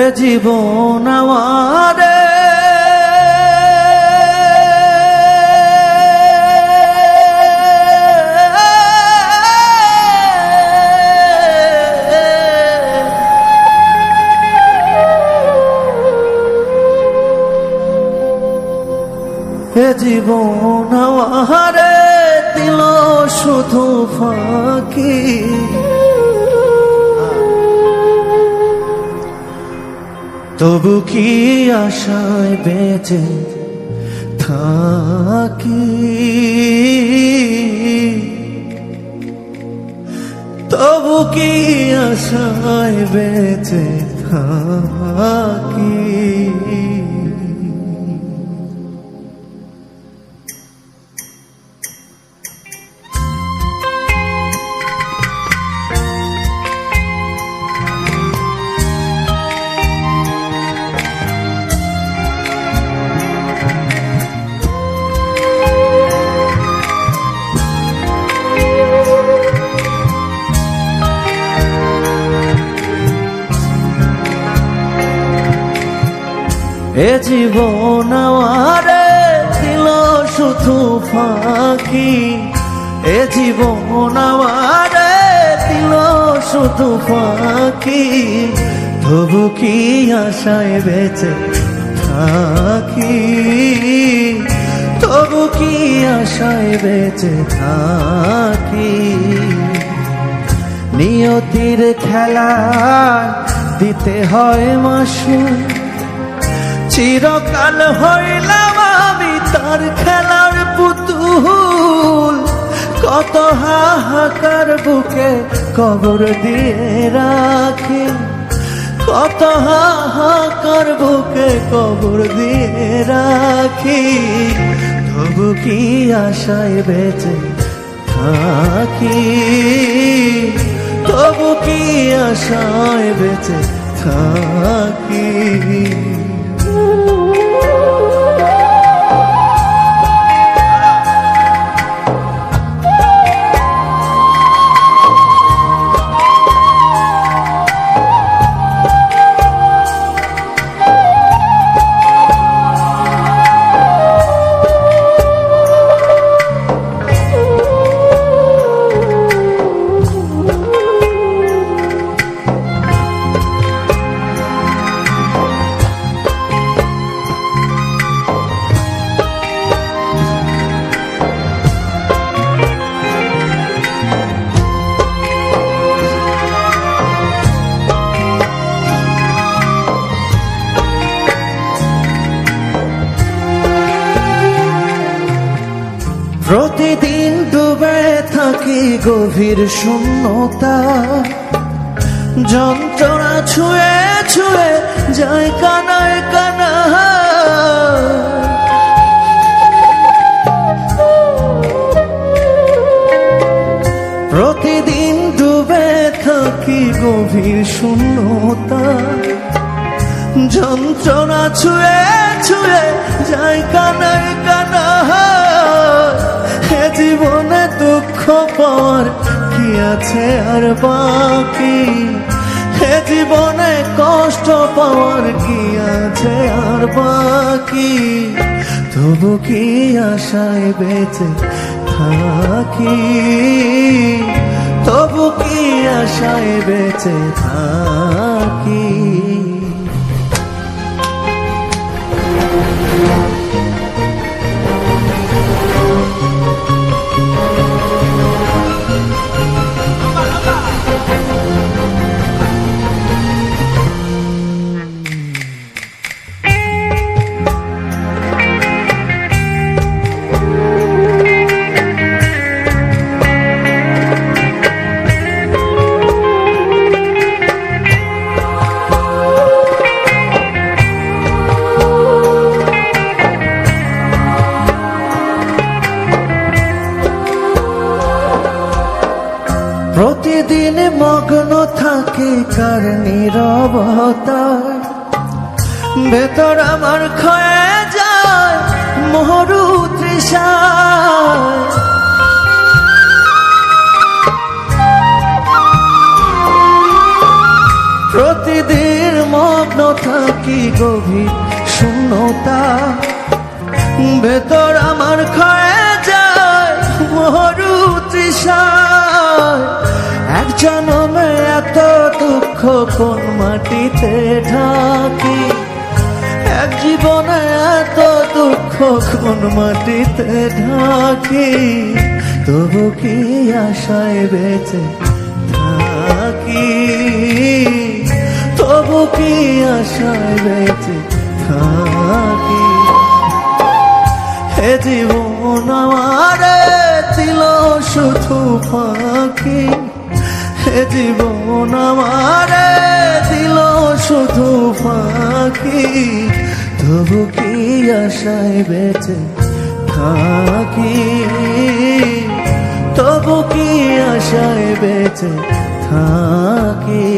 এ জীবন আমারে। এ জীবন আমারে দিল শুধু ফাঁকি। তবু কি আশায় বেঁচে থাকি? তবু কি আশায় বেঁচে থাকি? এ জীবন আমারে ছিল শুধু ফাঁকি। এ জীবন আমারে দিল শুধু ফাঁকি। তবু কি আশায় বেঁচে থাকি? তবু কি আশায় বেঁচে থাকি? নিয়তির খেলা দিতে হয় মাসু চিরকাল হইলাম আমি তার খেলার পুতুল। কত হাহাকার বুকে কবর দিয়ে রাখি। কত হাহাকার বুকে কবর দিয়ে রাখি। তবু কি আশায় বেঁচে থাকি? তবু কি আশায় বেঁচে থাকি? থাকি গভীর শূন্যতা। যন্ত্রণা ছুঁয়ে ছুঁয়ে যায় কানায় কানা প্রতিদিন ডুবে থাকি গভীর শূন্যতা। যন্ত্রণা ছুঁয়ে ছুঁয়ে যায় কানায় কানা জীবনে দুঃখ পাওয়ার কি আছে আর বাকি? হে জীবনে কষ্ট পাওয়ার কি আছে আর বাকি? তবু কি আশায় বেঁচে থাকি? তবু কি আশায় বেঁচে থাকি? থাকে কার নীরবতায় ভেতর আমার ক্ষয়ে যায় মরু তৃষা। প্রতিদিন মগ্ন থাকি গভীর শূন্যতা। ভেতর আমার ক্ষয়ে যায় মরু তৃষা। এক জনমে এত দুঃখ কোন মাটিতে ঢাকি? এক জীবনে এত দুঃখ কোন মাটিতে ঢাকি? তবু কি আশায় বেঁচে থাকি? তবু কি আশায় বেঁচে থাকি? হে জীবন আমার দিল শুধু ফাঁকি। জীবন আমারে দিল শুধু ফাঁকি। তবু কি আশায় বেঁচে থাকি? তবু কি আশায় বেঁচে থাকি?